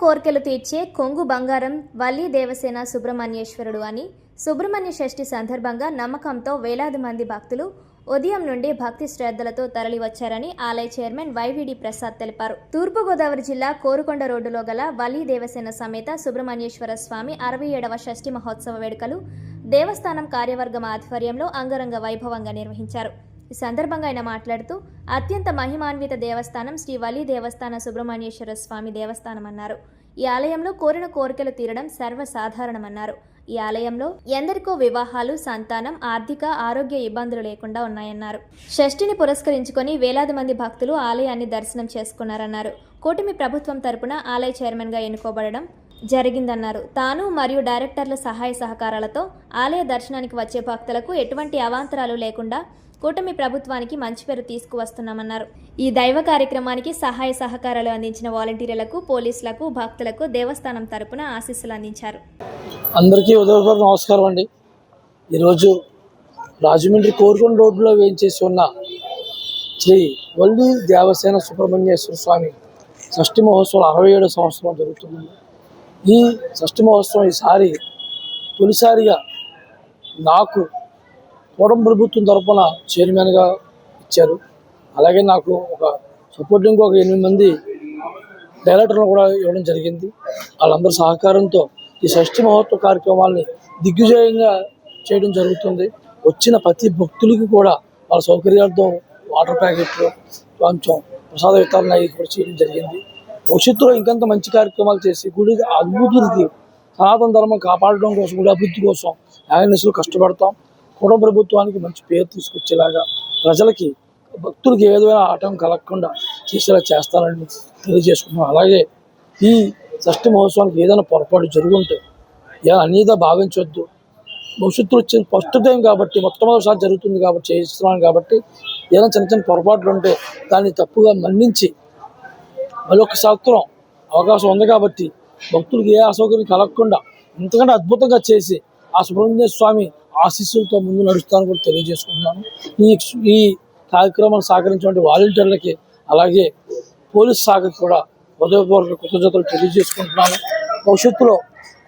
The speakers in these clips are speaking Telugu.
కోరికలు తీర్చే కొంగు బంగారం వల్లి దేవసేన సుబ్రహ్మణ్యేశ్వరుడు అని సుబ్రహ్మణ్య షష్ఠి సందర్భంగా నమ్మకంతో వేలాది మంది భక్తులు ఉదయం నుండి భక్తి శ్రద్ధలతో తరలివచ్చారని ఆలయ చైర్మన్ వైవిడి ప్రసాద్ తెలిపారు. తూర్పుగోదావరి జిల్లా కోరుకొండ రోడ్డులో గల వల్లి దేవసేన సమేత సుబ్రహ్మణ్యేశ్వర స్వామి అరవై ఏడవ షష్ఠి మహోత్సవ వేడుకలు దేవస్థానం కార్యవర్గం ఆధ్వర్యంలో అంగరంగ వైభవంగా నిర్వహించారు. ఈ సందర్భంగా ఆయన మాట్లాడుతూ అత్యంత మహిమాన్విత దేవస్థానం శ్రీ వలి దేవస్థాన సుబ్రహ్మణ్యేశ్వర స్వామి దేవస్థానం అన్నారు. ఈ ఆలయంలో కోరిన కోరికలు తీరడం సర్వసాధారణమన్నారు. ఈ ఆలయంలో ఎందరికో వివాహాలు సంతానం ఆర్థిక ఆరోగ్య ఇబ్బందులు లేకుండా ఉన్నాయన్నారు. షష్ఠిని పురస్కరించుకొని వేలాది మంది భక్తులు ఆలయాన్ని దర్శనం చేసుకున్నారన్నారు. కూటమి ప్రభుత్వం తరపున ఆలయ చైర్మన్గా ఎన్నుకోబడడం జరిగిందన్నారు. తాను మరియు డైరెక్టర్ల సహాయ సహకారాలతో ఆలయ దర్శనానికి వచ్చే భక్తులకు ఎటువంటి అవాంతరాలు లేకుండా కూటమి ప్రభుత్వానికి మంచి పేరు తీసుకువస్తున్నామన్నారు. ఈ దైవ కార్యక్రమానికి సహాయ సహకారాలు అందించిన వాలంటీర్లకు పోలీసులకు భక్తులకు దేవస్థానం తరపున ఆశీస్సులు అందించారు. అందరికీ ఉదయపూర్వక నమస్కారం అండి. ఈరోజు రాజమండ్రి కోరుకొండ రోడ్లో వేయించేసి ఉన్న శ్రీ వల్లి దేవసేన సుబ్రహ్మణ్యేశ్వర స్వామి షష్ఠి మహోత్సవం అరవై ఏడు సంవత్సరం జరుగుతుంది. ఈ షష్ఠి మహోత్సవం ఈసారి తొలిసారిగా నాకు కూటమి ప్రభుత్వం తరఫున చైర్మన్గా ఇచ్చారు. అలాగే నాకు ఒక సపోర్టింగ్ ఒక ఎనిమిది మంది డైరెక్టర్లు కూడా ఇవ్వడం జరిగింది. వాళ్ళందరి సహకారంతో ఈ షష్ఠి మహోత్సవ కార్యక్రమాల్ని దిగ్విజయంగా చేయడం జరుగుతుంది. వచ్చిన ప్రతి భక్తులకి కూడా వాళ్ళ సౌకర్యార్థం వాటర్ ప్యాకెట్లు కొంచెం ప్రసాద వితరణ అవి కూడా చేయడం జరిగింది. భవిష్యత్తులో ఇంకంత మంచి కార్యక్రమాలు చేసి గుడి అభివృద్ధికి సనాతన ధర్మం కాపాడడం కోసం గుడి అభివృద్ధి కోసం యాగనిసులు కష్టపడతాం. కుటుంబ ప్రభుత్వానికి మంచి పేరు తీసుకొచ్చేలాగా ప్రజలకి భక్తులకి ఏదైనా ఆటం కలగకుండా చేసేలా చేస్తానని తెలియజేసుకున్నాం అలాగే ఈ షష్ఠి మహోత్సవానికి ఏదైనా పొరపాటు జరుగుంటే ఏ భావించవద్దు భవిష్యత్తులో వచ్చిన ఫస్ట్ టైం కాబట్టి మొట్టమొదటిసారి జరుగుతుంది కాబట్టి చేస్తున్నాను కాబట్టి ఏదైనా చిన్న చిన్న పొరపాట్లు ఉంటే దాన్ని తప్పుగా మన్నించి మరొక సంవత్సరం అవకాశం ఉంది కాబట్టి భక్తులకు ఏ అసౌకర్యం కలగకుండా ఇంతకంటే అద్భుతంగా చేసి ఆ సుబ్రహ్మణ్య స్వామి ఆశీస్సులతో ముందు నడుస్తానని కూడా తెలియజేసుకుంటున్నాను. ఈ ఈ కార్యక్రమాన్ని సహకరించినటువంటి వాలంటీర్లకి అలాగే పోలీస్ శాఖకి కూడా హృదయపూర్వక కృతజ్ఞతలు తెలియజేసుకుంటున్నాను. భవిష్యత్తులో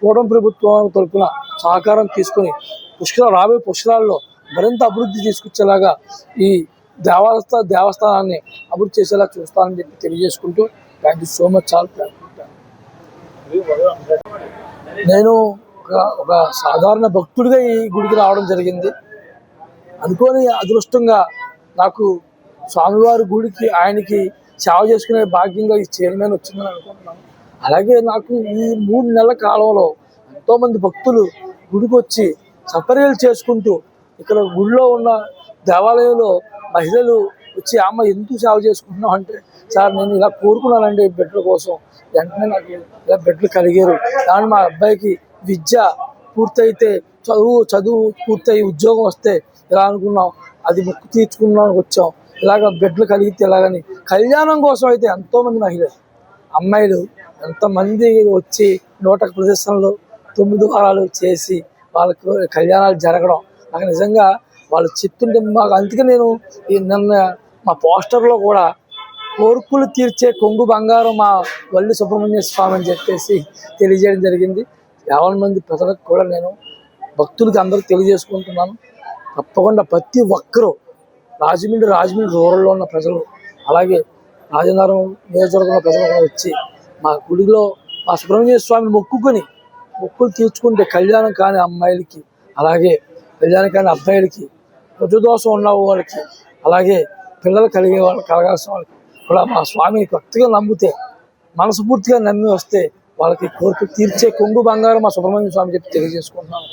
కూడం ప్రభుత్వం తరపున సహకారం తీసుకొని పుష్కర రాబోయే పుష్కరాల్లో మరింత అభివృద్ధి తీసుకొచ్చేలాగా ఈ దేవాలయ దేవస్థానాన్ని అభివృద్ధి చేసేలా చూస్తానని చెప్పి తెలియజేసుకుంటూ థ్యాంక్ యూ సో మచ్ చాలా నేను ఒక ఒక సాధారణ భక్తుడిగా ఈ గుడికి రావడం జరిగింది. అనుకోని అదృష్టంగా నాకు స్వామివారి గుడికి ఆయనకి సేవ చేసుకునే భాగ్యంగా ఈ చైర్మన్ వచ్చిందని అనుకుంటున్నాను. అలాగే నాకు ఈ మూడు నెలల కాలంలో ఎంతోమంది భక్తులు గుడికి వచ్చి సపర్యలు చేసుకుంటూ ఇక్కడ గుడిలో ఉన్న దేవాలయంలో మహిళలు వచ్చి అమ్మ ఎందుకు సేవ చేసుకుంటున్నాం అంటే సార్ నేను ఇలా కోరుకున్నానండి బిడ్డల కోసం. వెంటనే నాకు ఇలా బిడ్డలు కలిగారు. దాని మా అబ్బాయికి విద్య పూర్తయితే చదువు చదువు పూర్తయి ఉద్యోగం వస్తే ఇలా అనుకున్నాం? అది ముక్కు తీర్చుకున్నానికి వచ్చాం. ఇలాగ బిడ్డలు కలిగితే ఇలాగని కళ్యాణం కోసం అయితే ఎంతోమంది మహిళలు అమ్మాయిలు ఎంతమంది వచ్చి నూట ప్రదర్శనలు తొమ్మిది వారాలు చేసి వాళ్ళకు కళ్యాణాలు జరగడం. నాకు నిజంగా వాళ్ళు చెప్తుంటే మాకు అందుకే నేను నిన్న మా పోస్టర్లో కూడా కోరుకులు తీర్చే కొంగు బంగారం మా వల్లి సుబ్రహ్మణ్య స్వామి అని చెప్పేసి తెలియజేయడం జరిగింది. యావన్ మంది ప్రజలకు కూడా నేను భక్తులకి అందరూ తెలియజేసుకుంటున్నాను. తప్పకుండా ప్రతి ఒక్కరూ రాజమండ్రి రాజమండ్రి రూరల్లో ఉన్న ప్రజలు అలాగే రాజనగరం నియోజకవర్గంలో ప్రజలు కూడా వచ్చి మా గుడిలో మా సుబ్రహ్మణ్య స్వామిని మొక్కుకొని మొక్కులు తీర్చుకుంటే కళ్యాణం కాని అమ్మాయిలకి అలాగే కళ్యాణం కాని అబ్బాయిలకి దోషం ఉన్న వాళ్ళకి అలాగే పిల్లలు కలిగే వాళ్ళు కలగాల్సిన వాళ్ళకి కూడా మా స్వామిని కొత్తగా నమ్మితే మనస్ఫూర్తిగా నమ్మి వస్తే వాళ్ళకి కోరిక తీర్చే కొంగు బంగారం మా సుబ్రహ్మణ్య స్వామి చెప్పి తెలియజేసుకుంటున్నాను.